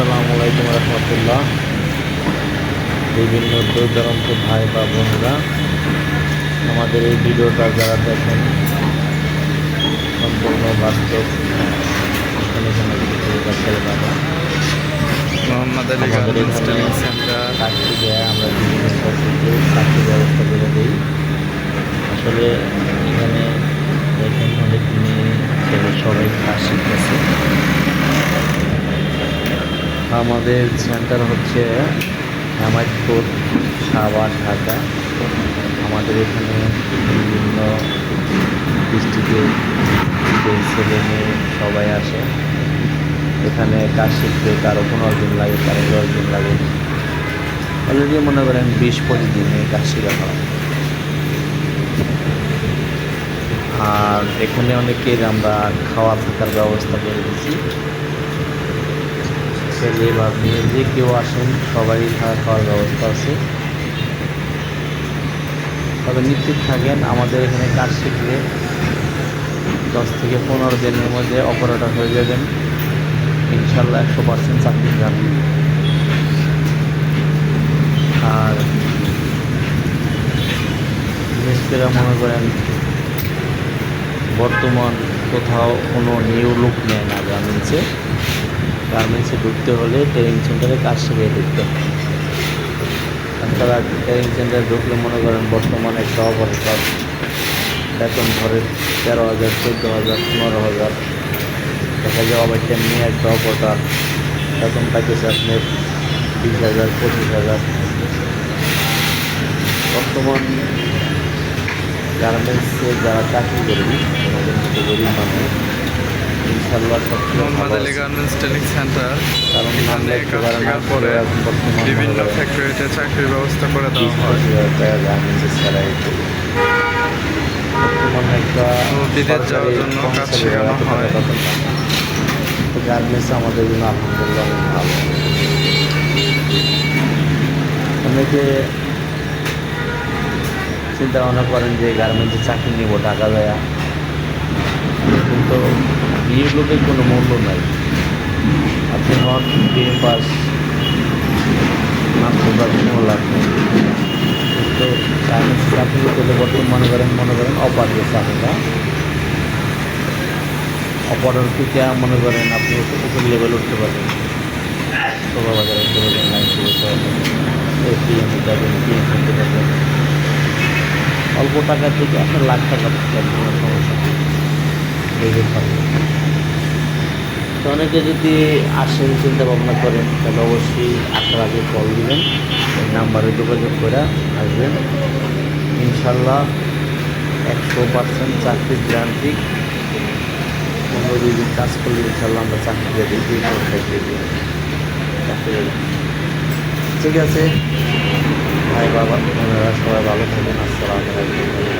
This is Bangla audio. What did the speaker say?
আসসালামু আলাইকুম রহমতুল্লাহ। বিভিন্ন দূর দূরান্ত ভাই বা বোনরা আমাদের এই ভিডিওটা যারা দেখেন সম্পূর্ণ বাস্তব। এখানে কোনো কিছু Mohammad Ali garments training centre চাকরি দেয় আমরা বিভিন্ন পদ্ধতিতে চাকরি ব্যবস্থা করে দিই। আসলে এখানে দেখেন অনেক মেয়ে সবাই কাজ শিখতেছে আমাদের সেন্টার হচ্ছে হেমায়তপুর সাভার ঢাকা। আমাদের এখানে বিভিন্ন ডিস্ট্রিক্টের ছেলে মেয়ে সবাই আসে। এখানে কাজ শিখতে কারও পনেরো দিন লাগে কারও দশ দিন লাগে। অলরেডি মনে করেন বিশ পঁচিশ দিনে কাজ শেখা হয় আর এখানে অনেকের আমরা খাওয়া থাকার ব্যবস্থা করে দিচ্ছি ছেলে বা মেয়ে যে কেউ আসেন, সবারই থাকা খাওয়ার ব্যবস্থা আছে। তবে নিশ্চিত থাকেন, আমাদের এখানে কাজ শিখলে দশ থেকে পনেরো দিনের মধ্যে অপারেটর হয়ে যাবেন। ইনশাল্লাহ একশো পার্সেন্ট চাকরি যাবেন আর করে মনে করেন, বর্তমান কোথাও কোনো নিউ লুক নেয় না গার্মেন্টসে গার্মেন্টসে ঢুকতে হলে ট্রেনিং সেন্টারে কাজ শিখে ঢুকতে তাছাড়া ট্রেনিং সেন্টারে ঢুকলে মনে করেন বর্তমানে একটা অপারেটর বেতন ধরে তেরো হাজার, চোদ্দ হাজার, পনেরো হাজার। দেখা যায় আবার তেমনি একটা অপারেটর বেতন পাইতেছে আপনার বিশ হাজার, পঁচিশ হাজার। বর্তমান গার্মেন্টসে যারা চাকরি করবি আমাদের মতো গরিব মানুষ ইনশাল্লাহ Mohammad Ali garments training centre কারণ এখানে কাজ শেখার পরে বিভিন্ন ফ্যাক্টরিতে চাকরির ব্যবস্থা করে দেওয়া হয়। বর্তমানে একটা বিদেশ যাওয়ার জন্য কাজ শেখানো হয়। তো গার্মেন্টস আমাদের জন্য আলহামদুলিল্লাহ অনেক ভালো। অনেকে চিন্তা ভাবনা করেন যে গার্মেন্টসে চাকরি নিব টাকা দেয়া কিন্তু বিয়ে লোকের কোনো মূল্য নাই। আপনি হন বিএ পাস বর্তমান মনে করেন মনে করেন অপারের চাকরিটা। অপারের থেকে মনে করেন আপনি উপর লেভেল উঠতে পারবেন। শোভা বাজার উঠতে পারবেন। লাইন এপিএম যাবেন করতে পারবেন। অল্প টাকা থেকে আপনার লাখ টাকা দেখে থাকবে তো অনেকে যদি আসেন চিন্তা ভাবনা করেন, তাহলে অবশ্যই আসার আগে কল দিবেন, এই নাম্বারে যোগাযোগ করে আসবেন। ইনশাল্লাহ একশো পার্সেন্ট চাকরির গ্যারান্টি পনেরো কাজ করলে ইনশাল্লাহ আমরা চাকরি দিয়ে চাকরি ঠিক আছে। ভাই, বাবা আপনারা সবাই ভালো থাকবেন। আসসালামু আলাইকুম।